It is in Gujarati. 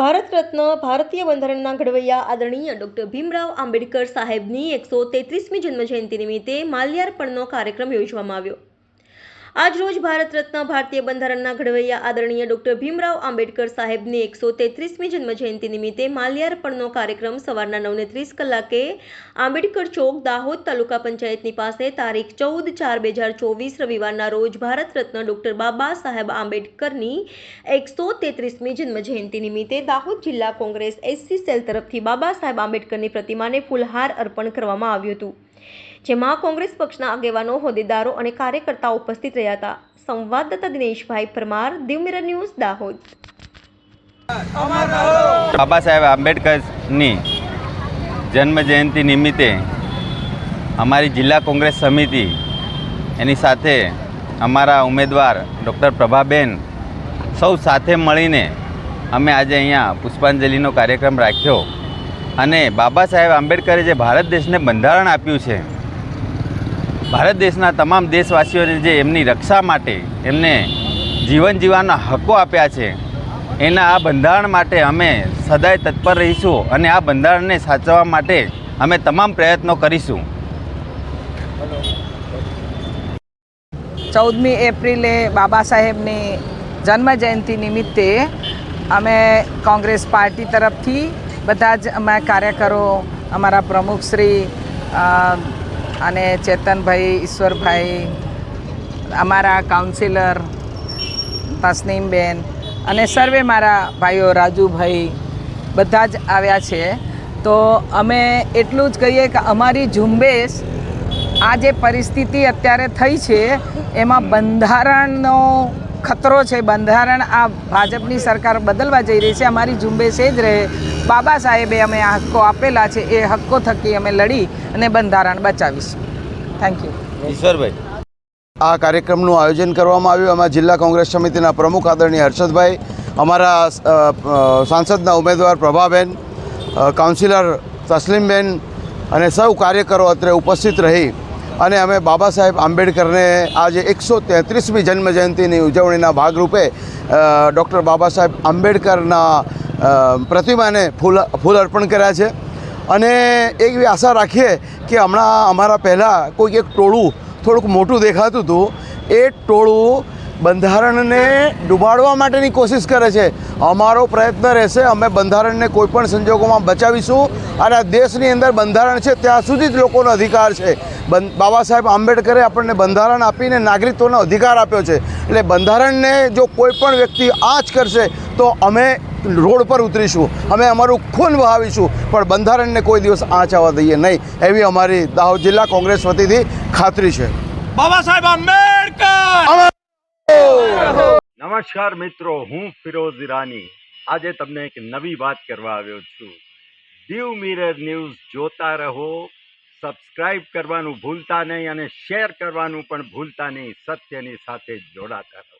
ભારત રત્ન ભારતીય બંધારણના ઘડવૈયા આદરણીય ડોક્ટર ભીમરાવ આંબેડકર સાહેબની એકસો તેત્રીસમી જન્મજયંતિ નિમિત્તે માલ્યાર્પણનો કાર્યક્રમ યોજવામાં આવ્યો. આજરોજ ભારત રત્ન ભારતીય બંધારણના ઘડવૈયા આદરણીય ડોક્ટર ભીમરાવ આંબેડકર સાહેબની એકસો તેત્રીસમી જન્મજયંતિ નિમિત્તે માલ્યાર્પણનો કાર્યક્રમ સવારના નવને ત્રીસ કલાકે આંબેડકર ચોક દાહોદ તાલુકા પંચાયતની પાસે તારીખ ચૌદ ચાર બે હજાર ચોવીસ રવિવારના રોજ ભારત રત્ન ડોક્ટર બાબા સાહેબ આંબેડકરની એકસો તેત્રીસમી જન્મજયંતિ નિમિત્તે દાહોદ જિલ્લા કોંગ્રેસ એસસી સેલ તરફથી બાબા સાહેબ આંબેડકરની પ્રતિમાને ફૂલહાર અર્પણ કરવામાં આવ્યું હતું. જેમાં કોંગ્રેસ પક્ષના આગેવાનો, હોદ્દેદારો અને કાર્યકર્તાઓ ઉપસ્થિત રહ્યા હતા. સંવાદદાતા દિનેશભાઈ પરમાર, દીવ મિરર ન્યૂઝ, દાહોદ. બાબા સાહેબ આંબેડકરની જન્મ જયંતિ નિમિત્તે અમારી જિલ્લા કોંગ્રેસ સમિતિ, એની સાથે અમારા ઉમેદવાર ડૉક્ટર પ્રભાબેન સૌ સાથે મળીને અમે આજે અહીંયા પુષ્પાંજલિનો કાર્યક્રમ રાખ્યો. અને બાબા સાહેબ આંબેડકરે જે ભારત દેશને બંધારણ આપ્યું છે ભારત દેશના તમામ દેશવાસીઓને જે એમની રક્ષા માટે એમને જીવન જીવવાના હકો આપ્યા છે, એના આ બંધારણ માટે અમે સદાય તત્પર રહીશું અને આ બંધારણને સાચવવા માટે અમે તમામ પ્રયત્નો કરીશું. ચૌદમી એપ્રિલે બાબા સાહેબની જન્મજયંતિ નિમિત્તે અમે કોંગ્રેસ પાર્ટી તરફથી બધા જ અમે કાર્યકરો, અમારા પ્રમુખશ્રી અને ચેતનભાઈ, ઈશ્વરભાઈ, અમારા કાઉન્સિલર તસનીમબેન અને સર્વે મારા ભાઈઓ, રાજુભાઈ, બધા જ આવ્યા છે. તો અમે એટલું જ કહીએ કે અમારી ઝુંબેશ આ જે પરિસ્થિતિ અત્યારે થઈ છે, એમાં બંધારણનો ખતરો છે. બંધારણ આ ભાજપની સરકાર બદલવા જઈ રહી છે. અમારી ઝુંબેશ એ જ રહે. બાબા સાહેબે અમે આ હક્કો આપેલા છે એ હક્કો થકી અમે લડી અને બંધારણ બચાવીશું. Thank you Ishwarbhai. આ કાર્યક્રમનું આયોજન કરવામાં આવ્યું. એમાં જિલ્લા કોંગ્રેસ સમિતિના પ્રમુખ આદરણીય હર્ષદભાઈ અમારા સાંસદના ઉમેદવાર પ્રભાબેન કાઉન્સિલર તસલીમબેન અને સૌ કાર્યકરો અત્રે ઉપસ્થિત રહી અને અમે બાબા સાહેબ આંબેડકરને આજે એકસો તેત્રીસમી જન્મજયંતિની ઉજવણીના ભાગરૂપે ડૉક્ટર બાબા સાહેબ આંબેડકરના પ્રતિમાને ફૂલ ફૂલ અર્પણ કર્યા છે. અને એવી આશા રાખીએ કે હમણાં અમારા પહેલાં કોઈક એક ટોળું થોડુંક મોટું દેખાતું હતું. એ ટોળું બંધારણને ડૂબાડવા માટેની કોશિશ કરે છે. અમારો પ્રયત્ન રહેશે, અમે બંધારણને કોઈપણ સંજોગોમાં બચાવીશું. અને આ દેશની અંદર બંધારણ છે, ત્યાં સુધી જ લોકોનો અધિકાર છે. બાબા સાહેબ આંબેડકરે આપણને બંધારણ આપીને નાગરિકત્વનો અધિકાર આપ્યો છે. એટલે બંધારણને જો કોઈ પણ વ્યક્તિ આંચ કરશે, તો અમે રોડ પર ઉતરીશું. અમે અમારું ખૂન વહાવીશું પણ બંધારણને કોઈ દિવસ આંચ આવવા દઈએ નહીં. એવી અમારી દાહોદ જિલ્લા કોંગ્રેસ વતીથી ખાતરી છે. બાબા સાહેબ આંબેડકર! નમસ્કાર મિત્રો હું ફિરોઝ ઈરાની. આજે તમને એક નવી વાત કરવા આવ્યો છું. દીવ મિરર ન્યૂઝ જોતા રહો સબસ્ક્રાઇબ કરવાનું ભૂલતા નહીં અને શેર કરવાનું પણ ભૂલતા નહીં સત્યની સાથે જોડાતા રહો.